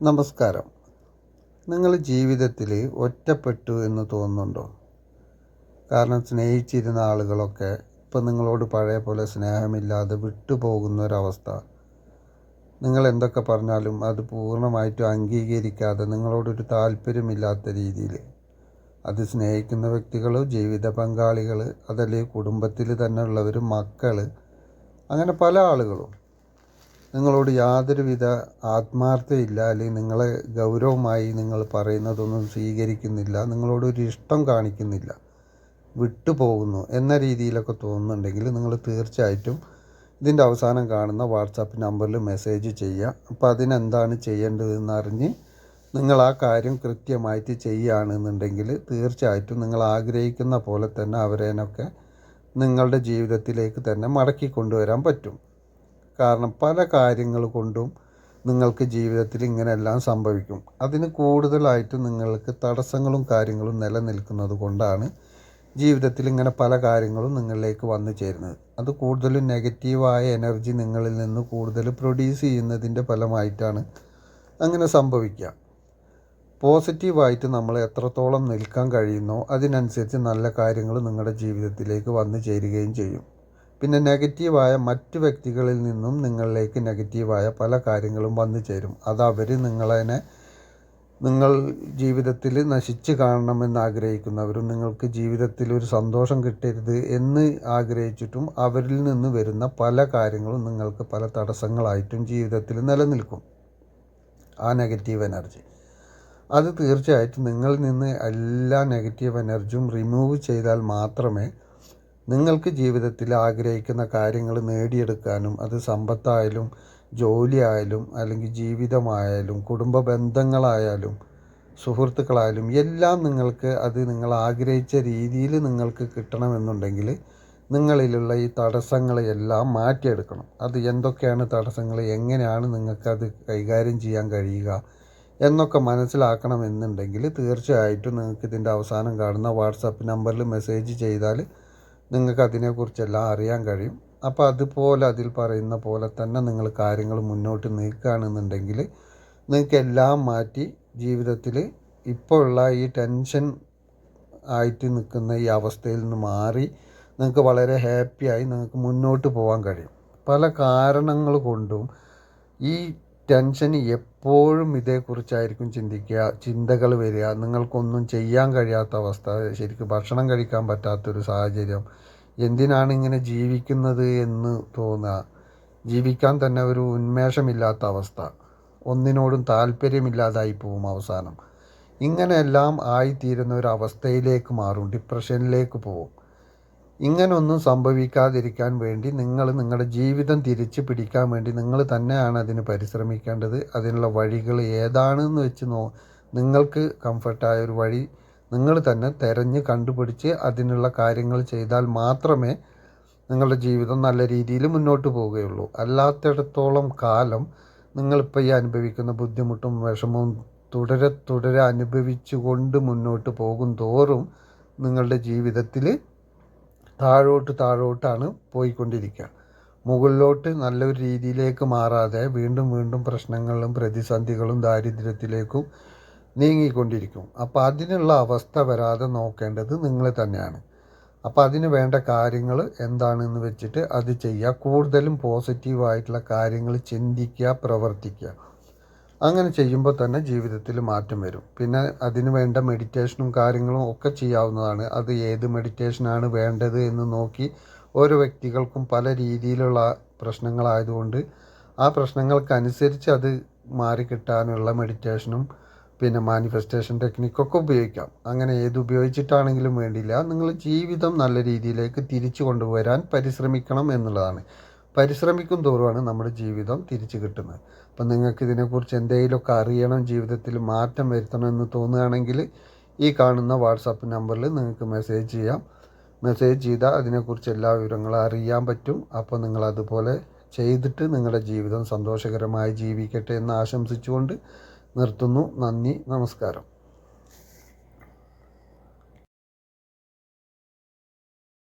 നമസ്കാരം. നിങ്ങൾ ജീവിതത്തിൽ ഒറ്റപ്പെട്ടു എന്ന് തോന്നുന്നുണ്ടോ? കാരണം സ്നേഹിച്ചിരുന്ന ആളുകളൊക്കെ ഇപ്പം നിങ്ങളോട് പഴയ പോലെ സ്നേഹമില്ലാതെ വിട്ടുപോകുന്ന ഒരവസ്ഥ നിങ്ങൾ എന്തൊക്കെ പറഞ്ഞാലും അത് പൂർണമായിട്ടും അംഗീകരിക്കാതെ നിങ്ങളോടൊരു താല്പര്യമില്ലാത്ത രീതിയിൽ. അത് സ്നേഹിക്കുന്ന വ്യക്തികളോ ജീവിത പങ്കാളികൾ അതല്ലെങ്കിൽ കുടുംബത്തിൽ തന്നെ ഉള്ളവർ മക്കൾ അങ്ങനെ പല ആളുകളും. നിങ്ങളോട് യാതൊരുവിധ ആത്മാർത്ഥയില്ല അല്ലെങ്കിൽ നിങ്ങളെ ഗൗരവമായി നിങ്ങൾ പറയുന്നതൊന്നും സ്വീകരിക്കുന്നില്ല നിങ്ങളോടൊരു ഇഷ്ടം കാണിക്കുന്നില്ല വിട്ടുപോകുന്നു എന്ന രീതിയിലൊക്കെ തോന്നുന്നുണ്ടെങ്കിൽ നിങ്ങൾ തീർച്ചയായിട്ടും ഇതിന്റെ അവസാനം കാണുന്ന വാട്സാപ്പ് നമ്പറിൽ മെസ്സേജ് ചെയ്യുക. അപ്പോൾ അതിനെന്താണ് ചെയ്യേണ്ടതെന്ന് അറിഞ്ഞ് നിങ്ങൾ ആ കാര്യം കൃത്യമായിട്ട് ചെയ്യുകയാണെന്നുണ്ടെങ്കിൽ തീർച്ചയായിട്ടും നിങ്ങൾ ആഗ്രഹിക്കുന്ന പോലെ തന്നെ അവരേനൊക്കെ നിങ്ങളുടെ ജീവിതത്തിലേക്ക് തന്നെ മടക്കി കൊണ്ടുവരാൻ പറ്റും. കാരണം പല കാര്യങ്ങൾ കൊണ്ടും നിങ്ങൾക്ക് ജീവിതത്തിൽ ഇങ്ങനെയെല്ലാം സംഭവിക്കും. അതിന് കൂടുതലായിട്ട് നിങ്ങൾക്ക് തടസ്സങ്ങളും കാര്യങ്ങളും നിലനിൽക്കുന്നത് കൊണ്ടാണ് ജീവിതത്തിൽ ഇങ്ങനെ പല കാര്യങ്ങളും നിങ്ങളിലേക്ക് വന്നു ചേരുന്നത്. അത് കൂടുതലും നെഗറ്റീവായ എനർജി നിങ്ങളിൽ നിന്ന് കൂടുതൽ പ്രൊഡ്യൂസ് ചെയ്യുന്നതിന്റെ ഫലമായിട്ടാണ് അങ്ങനെ സംഭവിക്കുക. പോസിറ്റീവായിട്ട് നമ്മൾ എത്രത്തോളം നിൽക്കാൻ കഴിയുന്നോ അതിനനുസരിച്ച് നല്ല കാര്യങ്ങൾ നിങ്ങളുടെ ജീവിതത്തിലേക്ക് വന്നു ചേരുകയും ചെയ്യും. പിന്നെ നെഗറ്റീവായ മറ്റു വ്യക്തികളിൽ നിന്നും നിങ്ങളിലേക്ക് നെഗറ്റീവായ പല കാര്യങ്ങളും വന്നു ചേരും. അത് അവർ നിങ്ങളെ നിങ്ങൾ ജീവിതത്തിൽ നശിച്ച് കാണണമെന്ന് ആഗ്രഹിക്കുന്നവരും നിങ്ങൾക്ക് ജീവിതത്തിൽ ഒരു സന്തോഷം കിട്ടരുത് എന്ന് ആഗ്രഹിച്ചിട്ടും അവരിൽ നിന്ന് വരുന്ന പല കാര്യങ്ങളും നിങ്ങൾക്ക് പല തടസ്സങ്ങളായിട്ടും ജീവിതത്തിൽ നിലനിൽക്കും. ആ നെഗറ്റീവ് എനർജി. അത് തീർച്ചയായിട്ടും നിങ്ങളിൽ നിന്ന് എല്ലാ നെഗറ്റീവ് എനർജിയും റിമൂവ് ചെയ്താൽ മാത്രമേ നിങ്ങൾക്ക് ജീവിതത്തിൽ ആഗ്രഹിക്കുന്ന കാര്യങ്ങൾ നേടിയെടുക്കാനും അത് സമ്പത്തായാലും ജോലിയായാലും അല്ലെങ്കിൽ ജീവിതമായാലും കുടുംബ ബന്ധങ്ങളായാലും സുഹൃത്തുക്കളായാലും എല്ലാം നിങ്ങൾക്ക് അത് നിങ്ങൾ ആഗ്രഹിച്ച രീതിയിൽ നിങ്ങൾക്ക് കിട്ടണമെന്നുണ്ടെങ്കിൽ നിങ്ങളിലുള്ള ഈ തടസ്സങ്ങളെല്ലാം മാറ്റിയെടുക്കണം. അത് എന്തൊക്കെയാണ് തടസ്സങ്ങൾ എങ്ങനെയാണ് നിങ്ങൾക്കത് കൈകാര്യം ചെയ്യാൻ കഴിയുക എന്നൊക്കെ മനസ്സിലാക്കണമെന്നുണ്ടെങ്കിൽ തീർച്ചയായിട്ടും നിങ്ങൾക്ക് ഇതിന്റെ അവസാനം കാണുന്ന വാട്സപ്പ് നമ്പറിൽ മെസ്സേജ് ചെയ്താൽ നിങ്ങൾക്ക് അതിനെക്കുറിച്ചെല്ലാം അറിയാൻ കഴിയും. അപ്പോൾ അതുപോലെ അതിൽ പറയുന്ന പോലെ തന്നെ നിങ്ങൾ കാര്യങ്ങൾ മുന്നോട്ട് നീക്കുകയാണെന്നുണ്ടെങ്കിൽ നിങ്ങൾക്ക് എല്ലാം മാറ്റി ജീവിതത്തിൽ ഇപ്പോൾ ഉള്ള ഈ ടെൻഷൻ ആയിട്ട് നിൽക്കുന്ന ഈ അവസ്ഥയിൽ നിന്ന് മാറി നിങ്ങൾക്ക് വളരെ ഹാപ്പിയായി നിങ്ങൾക്ക് മുന്നോട്ട് പോകാൻ കഴിയും. പല കാരണങ്ങൾ കൊണ്ടും ഈ ടെൻഷൻ എപ്പോഴും ഇതേക്കുറിച്ചായിരിക്കും ചിന്തിക്കുക ചിന്തകൾ വരിക. നിങ്ങൾക്കൊന്നും ചെയ്യാൻ കഴിയാത്ത അവസ്ഥ. ശരിക്കും ഭക്ഷണം കഴിക്കാൻ പറ്റാത്തൊരു സാഹചര്യം. എന്തിനാണ് ഇങ്ങനെ ജീവിക്കുന്നത് എന്ന് തോന്നുക. ജീവിക്കാൻ തന്നെ ഒരു ഉന്മേഷമില്ലാത്ത അവസ്ഥ. ഒന്നിനോടും താല്പര്യമില്ലാതായി പോവും അവസാനം. ഇങ്ങനെയെല്ലാം ആയിത്തീരുന്ന ഒരു അവസ്ഥയിലേക്ക് മാറും. ഡിപ്രഷനിലേക്ക് പോവും. ഇങ്ങനൊന്നും സംഭവിക്കാതിരിക്കാൻ വേണ്ടി നിങ്ങൾ നിങ്ങളുടെ ജീവിതം തിരിച്ച് പിടിക്കാൻ വേണ്ടി നിങ്ങൾ തന്നെയാണ് അതിന് പരിശ്രമിക്കേണ്ടത്. അതിനുള്ള വഴികൾ ഏതാണെന്ന് വെച്ച് നോ നിങ്ങൾക്ക് കംഫർട്ടായ ഒരു വഴി നിങ്ങൾ തന്നെ തിരഞ്ഞ് കണ്ടുപിടിച്ച് അതിനുള്ള കാര്യങ്ങൾ ചെയ്താൽ മാത്രമേ നിങ്ങളുടെ ജീവിതം നല്ല രീതിയിൽ മുന്നോട്ട് പോവുകയുള്ളൂ അല്ലാത്തിടത്തോളം കാലം നിങ്ങളിപ്പോൾ ഈ അനുഭവിക്കുന്ന ബുദ്ധിമുട്ടും വിഷമവും തുടരെ തുടരെ അനുഭവിച്ചുകൊണ്ട് മുന്നോട്ട് പോകും തോറും നിങ്ങളുടെ ജീവിതത്തിൽ താഴോട്ട് താഴോട്ടാണ് പോയിക്കൊണ്ടിരിക്കുക. മുകളിലോട്ട് നല്ലൊരു രീതിയിലേക്ക് മാറാതെ വീണ്ടും വീണ്ടും പ്രശ്നങ്ങളും പ്രതിസന്ധികളും ദാരിദ്ര്യത്തിലേക്കും നീങ്ങിക്കൊണ്ടിരിക്കും. അപ്പോൾ അതിനുള്ള അവസ്ഥ വരാതെ നോക്കേണ്ടത് നിങ്ങൾ തന്നെയാണ്. അപ്പോൾ അതിന് വേണ്ട കാര്യങ്ങൾ എന്താണെന്ന് വെച്ചിട്ട് അത് ചെയ്യുക കൂടുതലും പോസിറ്റീവായിട്ടുള്ള കാര്യങ്ങൾ ചിന്തിക്കുക പ്രവർത്തിക്കുക. അങ്ങനെ ചെയ്യുമ്പോൾ തന്നെ ജീവിതത്തിൽ മാറ്റം വരും. പിന്നെ അതിന് വേണ്ട മെഡിറ്റേഷനും കാര്യങ്ങളും ഒക്കെ ചെയ്യാവുന്നതാണ്. അത് ഏത് മെഡിറ്റേഷനാണ് വേണ്ടത് എന്ന് നോക്കി ഓരോ വ്യക്തികൾക്കും പല രീതിയിലുള്ള പ്രശ്നങ്ങളായതുകൊണ്ട് ആ പ്രശ്നങ്ങൾക്കനുസരിച്ച് അത് മാറിക്കിട്ടാനുള്ള മെഡിറ്റേഷനും പിന്നെ മാനിഫെസ്റ്റേഷൻ ടെക്നിക്കൊക്കെ ഉപയോഗിക്കാം. അങ്ങനെ ഏത് ഉപയോഗിച്ചിട്ടാണെങ്കിലും വേണ്ടിയില്ല. നിങ്ങൾ ജീവിതം നല്ല രീതിയിലേക്ക് തിരിച്ചു കൊണ്ടുവരാൻ പരിശ്രമിക്കണം എന്നുള്ളതാണ്. പരിശ്രമിക്കും തോറുമാണ് നമ്മുടെ ജീവിതം തിരിച്ചു കിട്ടുന്നത്. അപ്പം നിങ്ങൾക്ക് ഇതിനെക്കുറിച്ച് എന്തെങ്കിലുമൊക്കെ അറിയണം ജീവിതത്തിൽ മാറ്റം വരുത്തണം എന്ന് തോന്നുകയാണെങ്കിൽ ഈ കാണുന്ന വാട്സാപ്പ് നമ്പറിൽ നിങ്ങൾക്ക് മെസ്സേജ് ചെയ്യാം. മെസ്സേജ് ചെയ്താൽ അതിനെക്കുറിച്ച് എല്ലാ വിവരങ്ങളും അറിയാൻ പറ്റും. അപ്പോൾ നിങ്ങൾ അതുപോലെ ചെയ്തിട്ട് നിങ്ങളുടെ ജീവിതം സന്തോഷകരമായി ജീവിക്കട്ടെ എന്ന് ആശംസിച്ചുകൊണ്ട് നിർത്തുന്നു. നന്ദി നമസ്കാരം.